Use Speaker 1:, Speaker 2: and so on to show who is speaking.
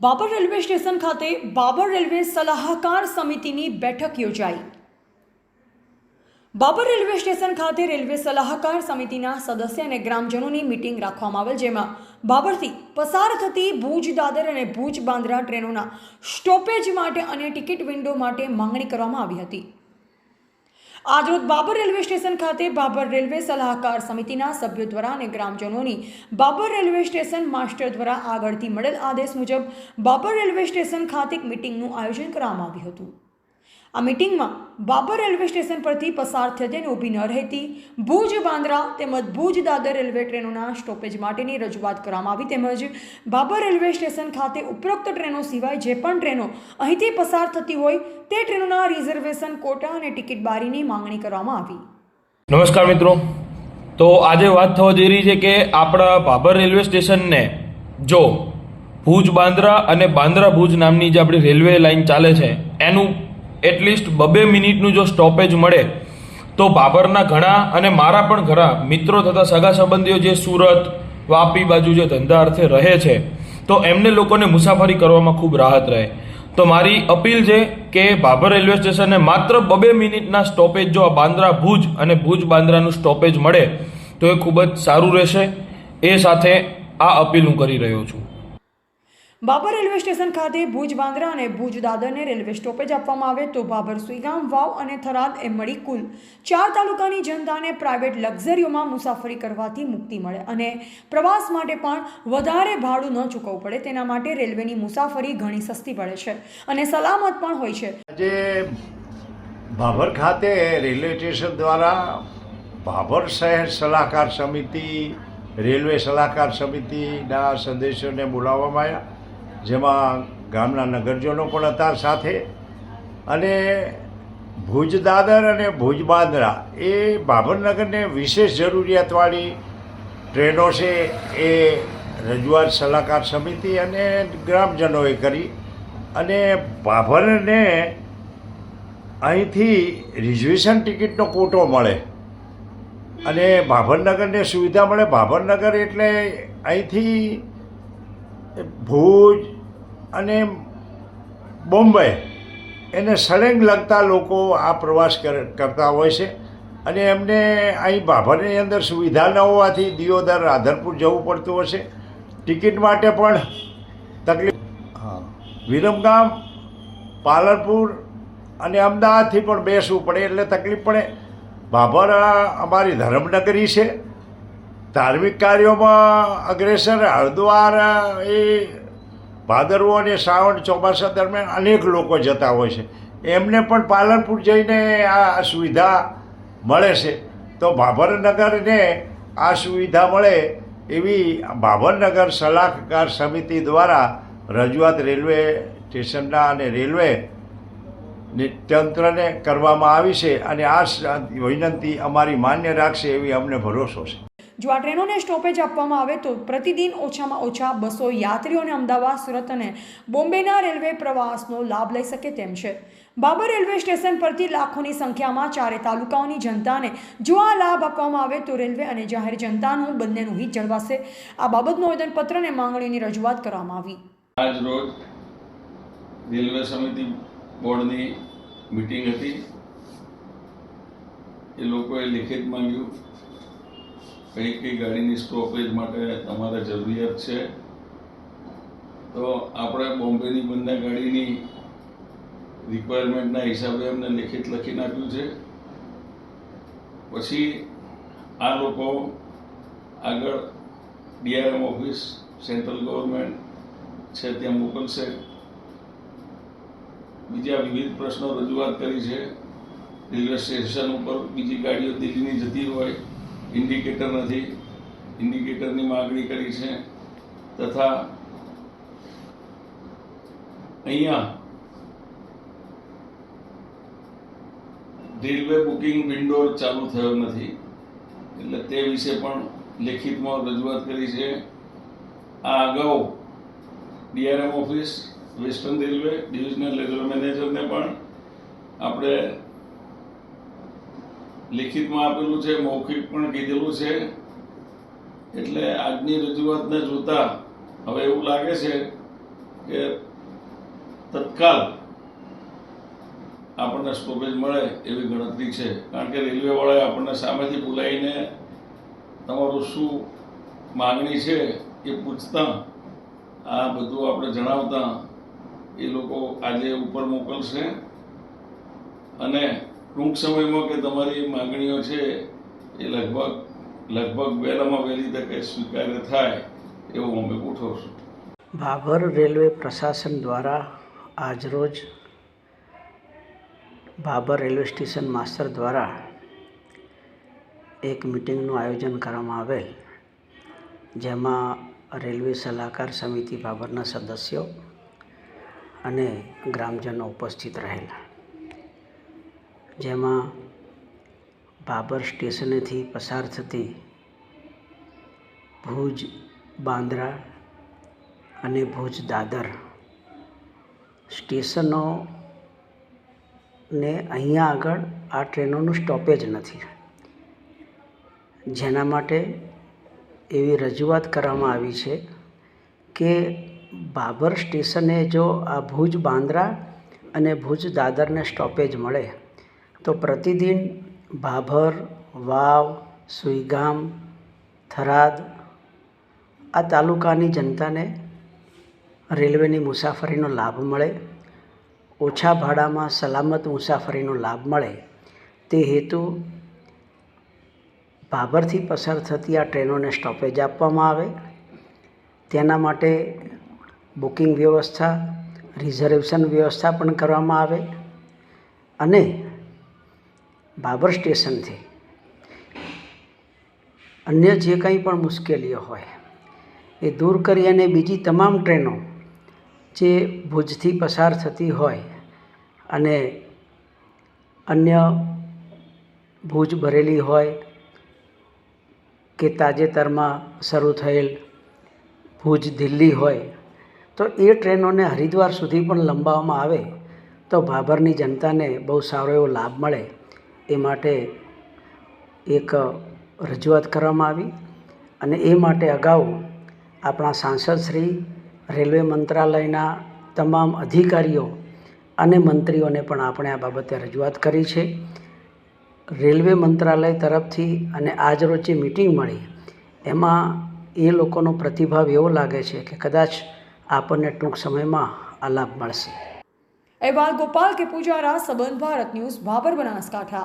Speaker 1: Babur railway station ખાતે Babur railway સલાહકાર સમિતિની બેઠક યોજાઈ. બાબર રેલવે સ્ટેશન ખાતે રેલવે સલાહકાર સમિતિના સદસ્ય અને ગ્રામજનોની મિટિંગ રાખવામાં આવેલ, જેમાં બાબરથી પસાર થતી ભુજ દાદર અને ભુજ બાંદ્રા ટ્રેનોના સ્ટોપેજ માટે અને ટિકિટ વિન્ડો માટે માંગણી કરવામાં આવી હતી. આજરોજ બાબર રેલવે સ્ટેશન ખાતે બાબર રેલવે સલાહકાર સમિતિના સભ્યો દ્વારા અને ગ્રામજનોની બાબર રેલવે સ્ટેશન માસ્ટર દ્વારા આગળથી મળેલ આદેશ મુજબ બાબર રેલવે સ્ટેશન ખાતે એક મિટિંગનું આયોજન કરવામાં આવ્યું હતું. આ મિટિંગમાં બાબર રેલવે સ્ટેશન પરથી પસાર થતી અને ઊભી ન રહેતી. ભુજ, બાંદ્રા તેમજ ભુજ દાદર રેલવે ટ્રેનોના સ્ટોપેજ માટેની રજૂઆત કરવામાં આવી તેમજ બાબર રેલવે સ્ટેશન ખાતે ઉપરોક્ત ટ્રેનો સિવાય જે પણ ટ્રેનો અહીંથી પસાર થતી હોય તે ટ્રેનોના રિઝર્વેશન કોટા અને ટિકિટ બારીની માંગણી કરવામાં આવી.
Speaker 2: નમસ્કાર મિત્રો. તો આજે વાત થવા જઈ રહી છે કે આપણા બાબર રેલવે સ્ટેશનને જો ભુજ, બાંદ્રા અને બાંદ્રા ભુજ નામની જે આપણી રેલવે લાઇન ચાલે છે, એનું એટલીસ્ટ બબે મિનિટનું જો સ્ટોપેજ મળે, તો બાબરના ઘણા અને મારા પણ ઘણા મિત્રો તથા સગા સંબંધીઓ જે સુરત, વાપી બાજુ જે ધંધા અર્થે રહે છે, તો એમને લોકોને મુસાફરી કરવામાં ખૂબ રાહત રહે. તો મારી અપીલ છે કે ભાભર રેલવે સ્ટેશને માત્ર બબે મિનિટના સ્ટોપેજ જો આ બાંદ્રા ભુજ અને ભુજ બાંદ્રાનું સ્ટોપેજ મળે, તો એ ખૂબ જ સારું રહેશે. એ સાથે આ અપીલ હું કરી રહ્યો છું.
Speaker 1: બાબર રેલવે સ્ટેશન ખાતે ભુજ બાંદ્રા અને ભુજ દાદરને રેલવે સ્ટોપેજ આપવામાં આવે તો બાબર સુઈગામ, વાવ અને થરાદ એમ મળી કુલ ચાર તાલુકાની જનતાને પ્રાઇવેટ લક્ઝરીઓમાં મુસાફરી કરવાથી મુક્તિ મળે અને પ્રવાસ માટે પણ વધારે ભાડું ન ચૂકવવું પડે. તેના માટે રેલવેની મુસાફરી ઘણી સસ્તી પડે છે અને સલામત પણ હોય છે.
Speaker 3: આજે ભાભર ખાતે રેલવે સ્ટેશન દ્વારા ભાભર શહેર સલાહકાર સમિતિ, રેલવે સલાહકાર સમિતિના સદસ્યોને બોલાવવામાં આવ્યા. જેમાં ગામના નગરજનો પણ હતા સાથે. અને ભુજ દાદર અને ભુજ બાંદ્રા એ ભાભરનગરને વિશેષ જરૂરિયાતવાળી ટ્રેનો છે એ રજૂઆત સલાહકાર સમિતિ અને ગ્રામજનોએ કરી. અને ભાભરને અહીંથી રિઝર્વેશન ટિકિટનો કોટો મળે. અને ભાભરનગરને સુવિધા મળે. ભાભરનગર એટલે અહીંથી ભુજ અને બોમ્બે એને સળંગ લગતા લોકો આ પ્રવાસ કર- કરતા હોય છે. અને એમને અહીં ભાભરની અંદર સુવિધા ન હોવાથી દિયોદર રાધનપુર જવું પડતું હશે. ટિકિટ માટે પણ તકલીફ. હા. વિરમગામ પાલનપુર અને અમદાવાદથી પણ બેસવું પડે એટલે તકલીફ પડે. ભાભર અમારી ધર્મનગરી છે. ધાર્મિક કાર્યોમાં અગ્રેસર હરદ્વાર એ ભાદરવો અને શ્રાવણ ચોમાસા દરમિયાન અનેક લોકો જતા હોય છે. એમને પણ પાલનપુર જઈને આ સુવિધા મળે છે. તો ભાભરનગરને આ સુવિધા મળે એવી ભાભરનગર સલાહકાર સમિતિ દ્વારા રજૂઆત રેલવે સ્ટેશનના અને રેલવે તંત્રને કરવામાં આવી છે. અને આ વિનંતી અમારી માન્ય રાખશે એવી અમને ભરોસો છે.
Speaker 1: જો આ ટ્રેનોને સ્ટોપેજ આપવામાં આવે તો પ્રતિદિન ઓછામાં ઓછા બસો યાત્રીઓને અમદાવાદ, સુરત અને બોમ્બેના રેલવે પ્રવાસનો લાભ લઈ શકે તેમ છે. બાબર રેલવે સ્ટેશન પરથી લાખોની સંખ્યામાં ચારે તાલુકાઓની જનતાને જો આ લાભ આપવામાં આવે તો રેલવે અને જાહેર જનતાનું બંનેનું હિત જળવાશે. આ બાબતનું આવેદનપત્ર અને માંગણીની રજૂઆત કરવામાં આવી.
Speaker 4: આજ રોજ રેલવે સમિતિ બોર્ડની મિટિંગ હતી. એ લોકોએ લિખિત માંગ્યું કઈ કઈ ગાડીની સ્ટોપેજ માટે તમારે જરૂરિયાત છે. તો આપણે બોમ્બેની બંને ગાડીની રિક્વાયરમેન્ટના હિસાબે એમને લિખિત લખી નાખ્યું છે. પછી આ લોકો આગળ ડીઆરએમ ઓફિસ, સેન્ટ્રલ ગવર્મેન્ટ છે, ત્યાં મોકલશે. બીજા વિવિધ પ્રશ્નો રજૂઆત કરી છે. રેલવે સ્ટેશન ઉપર બીજી ગાડીઓ દિલ્હીની જતી હોય. ઇન્ડિકેટર નથી ઇન્ડિકેટરની માગણી કરી છે તથા અહીંયા રેલવે બુકિંગ વિન્ડો ચાલુ થયો નથી. એટલે તે વિશે પણ લેખિતમાં રજૂઆત કરી છે. આ અગાઉ DRM office, western railway, divisional railway મેનેજરને પણ આપણે લિખિતમાં આપેલું છે, મૌખિક પણ કીધેલું છે. એટલે આજની રજૂઆતને જોતા હવે એવું લાગે છે કે તત્કાલ આપણને સ્ટોપેજ મળે એવી ગણતરી છે. કારણ કે રેલવેવાળાએ આપણને સામેથી બોલાવીને તમારું શું માગણી છે એ પૂછતા આ બધું આપણે જણાવતા એ લોકો આજે ઉપર મોકલશે. અને ટૂંક સમયમાં કે તમારી માગણીઓ છે એ લગભગ લગભગ વહેલામાં વહેલી તકે સ્વીકાર્ય થાય એવું અમે ગોઠવશું.
Speaker 5: ભાભર રેલવે પ્રશાસન દ્વારા આજરોજ ભાભર રેલવે સ્ટેશન માસ્ટર દ્વારા એક મિટિંગનું આયોજન કરવામાં આવેલ, જેમાં રેલવે સલાહકાર સમિતિ ભાભરના સદસ્યો અને ગ્રામજનો ઉપસ્થિત રહેલા. જેમાં બાબર સ્ટેશનેથી પસાર થતી ભુજ બાંદ્રા અને ભુજ દાદર સ્ટેશનો ને અહીંયા આગળ આ ટ્રેનોનું સ્ટોપેજ નથી. જેના માટે એવી રજૂઆત કરવામાં આવી છે કે બાબર સ્ટેશને જો આ ભુજ બાંદ્રા અને ભુજ દાદરને સ્ટોપેજ મળે તો પ્રતિદિન ભાભર, વાવ, સુઈગામ, થરાદ આ તાલુકાની જનતાને રેલવેની મુસાફરીનો લાભ મળે, ઓછા ભાડામાં સલામત મુસાફરીનો લાભ મળે. તે હેતુ ભાભરથી પસાર થતી આ ટ્રેનોને સ્ટોપેજ આપવામાં આવે. તેના માટે બુકિંગ વ્યવસ્થા, રિઝર્વેશન વ્યવસ્થા પણ કરવામાં આવે. અને બાબર સ્ટેશનથી. અન્ય જે કંઈ પણ મુશ્કેલીઓ હોય, એ દૂર કરી અને બીજી તમામ ટ્રેનો જે ભુજથી પસાર થતી હોય અને અન્ય ભુજ ભરેલી હોય કે તાજેતરમાં શરૂ થયેલ ભુજ દિલ્હી હોય, તો એ ટ્રેનોને હરિદ્વાર સુધી પણ લંબાવવામાં આવે તો ભાભરની જનતાને બહુ સારો એવો લાભ મળે. એ માટે એક રજૂઆત કરવામાં આવી અને એ માટે અગાઉ આપણા સાંસદ શ્રી, રેલવે મંત્રાલયના તમામ અધિકારીઓ અને મંત્રીઓને પણ આપણે આ બાબતે રજૂઆત કરી છે. રેલવે મંત્રાલય તરફથી અને આજરોજ જે મિટિંગ મળી, એમાં એ લોકોનો પ્રતિભાવ એવો લાગે છે કે કદાચ આપણને ટૂંક સમયમાં આ લાભ મળશે.
Speaker 1: અહેવાલ ગોપાલ કે પૂજારા, સંબંધ ભારત ન્યૂઝ બાબર બનાસકાંઠા.